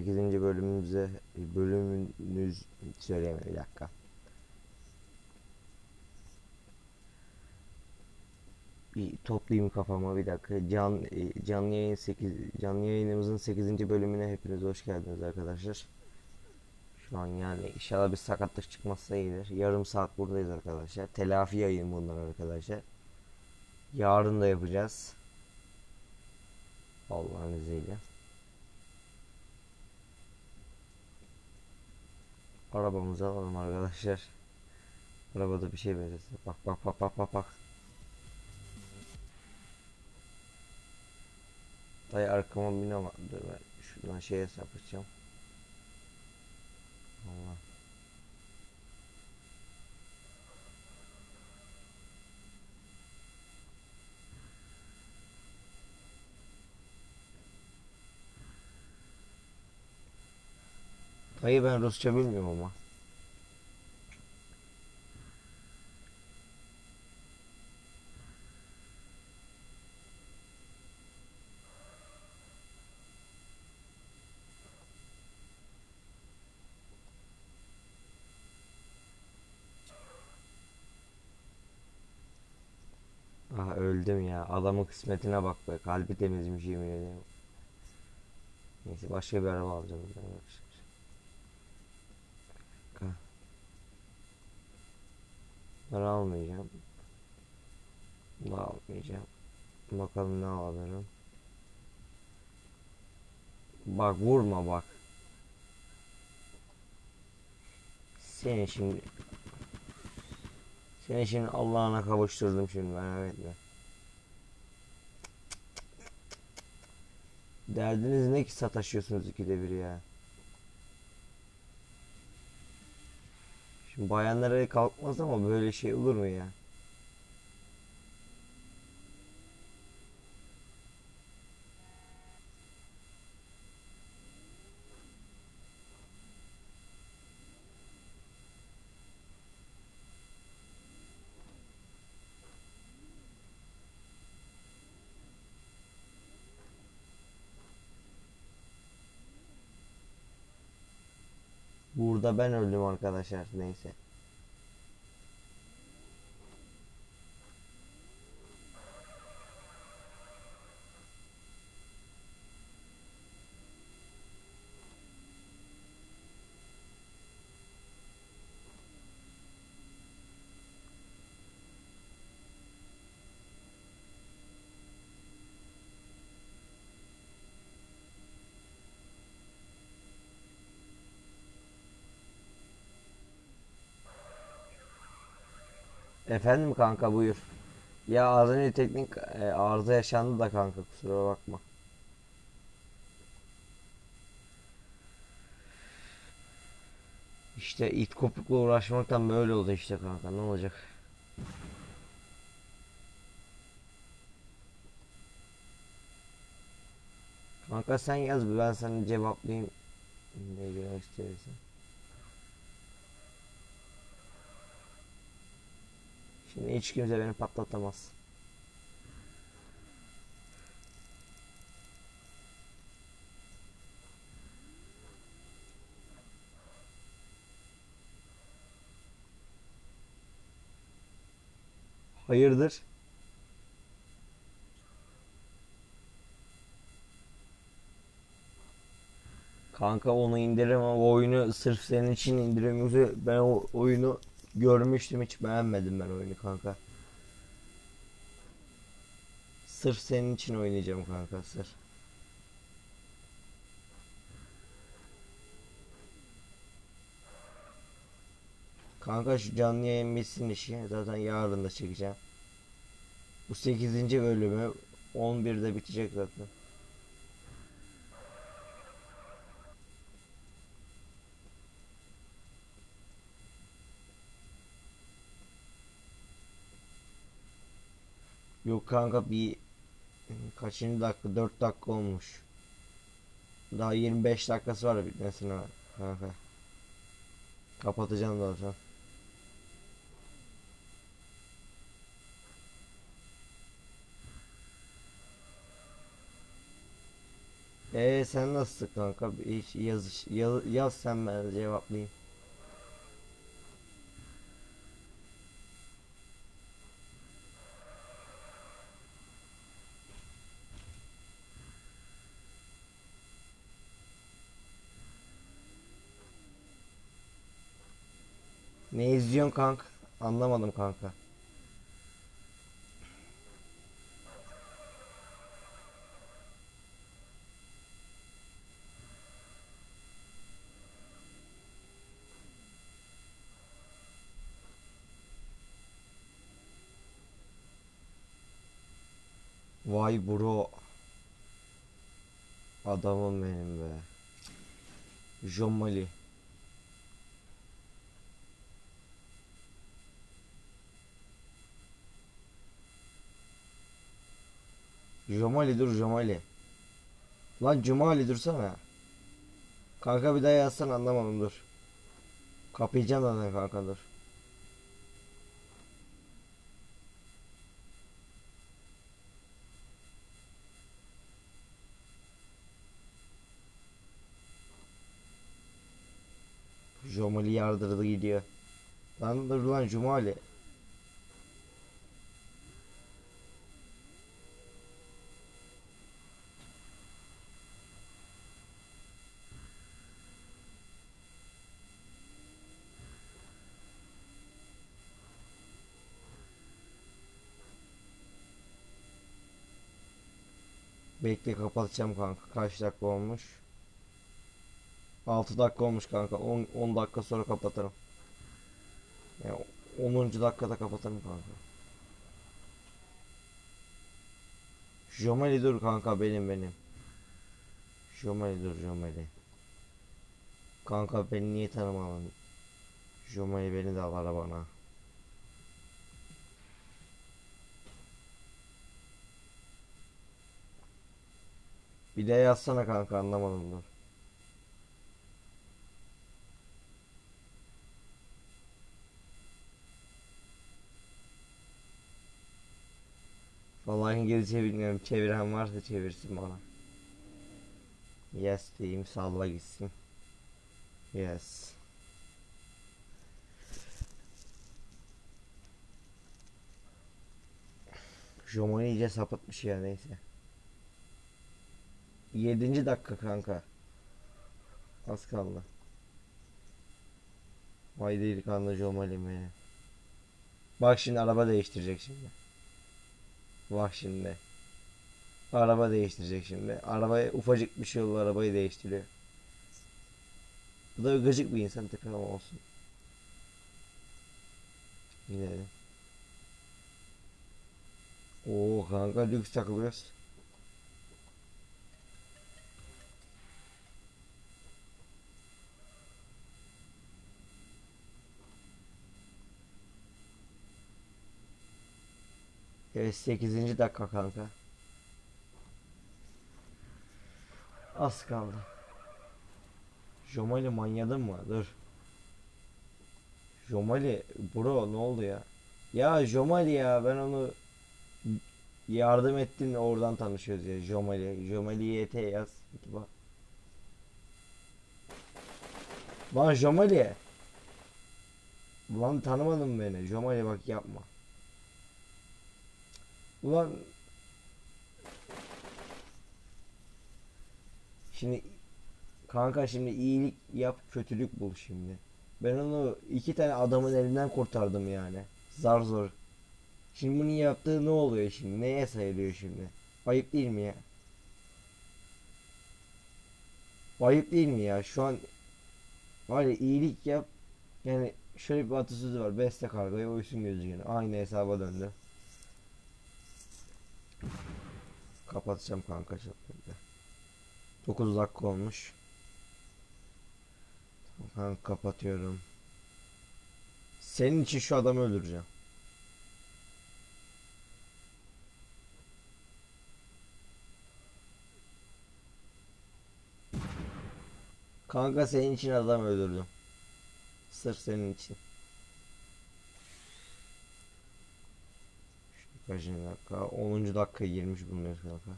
8. bölümümüze bölümünüz söyleyeyim bir dakika. Bir toplayayım kafama bir dakika. Can e, canlı yayın 8 canlı yayınımızın 8. bölümüne hepiniz hoş geldiniz arkadaşlar. Şu an yani inşallah bir sakatlık çıkmazsa iyidir. Yarım saat buradayız arkadaşlar. Telafi yayın bunlar arkadaşlar. Yarın da yapacağız. Allah'ın izniyle. Arabamızı alalım arkadaşlar. Arabada bir şey benzesin. Bak bak bak bak bak bak. Dayı arkama bin ama dur ben şuradan şeye sapacağım. Dayı ben Rusça bilmiyorum ama. Ah öldüm ya. Adamın kısmetine bak be. Kalbi temizmiş yemin ederim. Neyse başka bir araba alacağım ben arkadaşlar. Ka- Bunları almayacağım. Bunu almayacağım. Bakalım ne alırım. Bak vurma bak. Seni şimdi seni şimdi Allah'ına kavuşturdum şimdi merak etme. Derdiniz ne ki sataşıyorsunuz ikide bir ya. Şimdi bayanlara kalkmaz ama böyle şey olur mu ya? Burada ben öldüm arkadaşlar neyse. Efendim kanka buyur. Ya az önce teknik e, arıza yaşandı da kanka kusura bakma. İşte it kopukla uğraşmaktan böyle oldu işte kanka ne olacak? Kanka sen yaz ben sana cevaplayayım. Ne girmek istiyorsan. Şimdi hiç kimse beni patlatamaz. Hayırdır? Kanka onu indiremem. O oyunu sırf senin için indiremiyorsa ben o oyunu görmüştüm hiç beğenmedim ben oyunu kanka. Sırf senin için oynayacağım kanka sırf. Kanka şu canlı yayın bitsin işi. Zaten yarın da çekeceğim. Bu 8. bölümü 11'de bitecek zaten. Yok kanka bir kaçıncı dakika 4 dakika olmuş. Daha 25 dakikası var bitmesine kanka. Kapatacağım zaten. Ee sen nasılsın kanka? Hiç yaz, yaz, yaz sen ben cevaplayayım. Ne izliyorsun kanka? Anlamadım kanka. Vay bro. Adamım benim be. Jomali. Jomali dur Jomali. Lan Cumali dursana. Kanka bir daha yazsan anlamadım dur. Kapayacağım zaten kanka dur. Jomali yardırdı gidiyor. Lan dur lan Cumali. Bekle kapatacağım kanka. Kaç dakika olmuş? 6 dakika olmuş kanka. 10, 10 dakika sonra kapatırım. Yani 10. dakikada kapatırım kanka. Jomeli dur kanka benim benim. Jomeli dur Jomeli. Kanka beni niye tanımadın? Jomeli beni de al arabana. Bir de yazsana kanka anlamadım dur. Vallahi İngilizce bilmiyorum. Çeviren varsa çevirsin bana. Yes diyeyim salla gitsin. Yes. Jomoni iyice sapıtmış ya neyse. 7. dakika kanka. Az kaldı. Vay delikanlı Jomali mi? Bak şimdi araba değiştirecek şimdi. Bak şimdi. Araba değiştirecek şimdi. Arabaya ufacık bir şey oldu arabayı değiştiriyor. Bu da gıcık bir insan tekrar ama olsun. Yine de. Oo kanka lüks takılıyoruz. Evet 8. dakika kanka. Az kaldı. Jomali manyadın mı? Dur. Jomali bro ne oldu ya? Ya Jomali ya ben onu yardım ettin oradan tanışıyoruz ya Jomali. Jomali YT yaz. Bak. Lan Jomali. Lan tanımadın beni. Jomali bak yapma. Ulan şimdi kanka şimdi iyilik yap kötülük bul şimdi. Ben onu iki tane adamın elinden kurtardım yani. Zar zor. Şimdi bunu yaptığı ne oluyor şimdi? Neye sayılıyor şimdi? Ayıp değil mi ya? Ayıp değil mi ya? Şu an var ya iyilik yap. Yani şöyle bir atasözü var. Beste kargaya uysun gözü Aynı hesaba döndü. Kapatacağım kanka çok böyle. 9 dakika olmuş. Tamam kapatıyorum. Senin için şu adamı öldüreceğim. Kanka senin için adam öldürdüm. Sırf senin için. Kaçıncı dakika? 10. dakika girmiş bulunuyoruz kanka.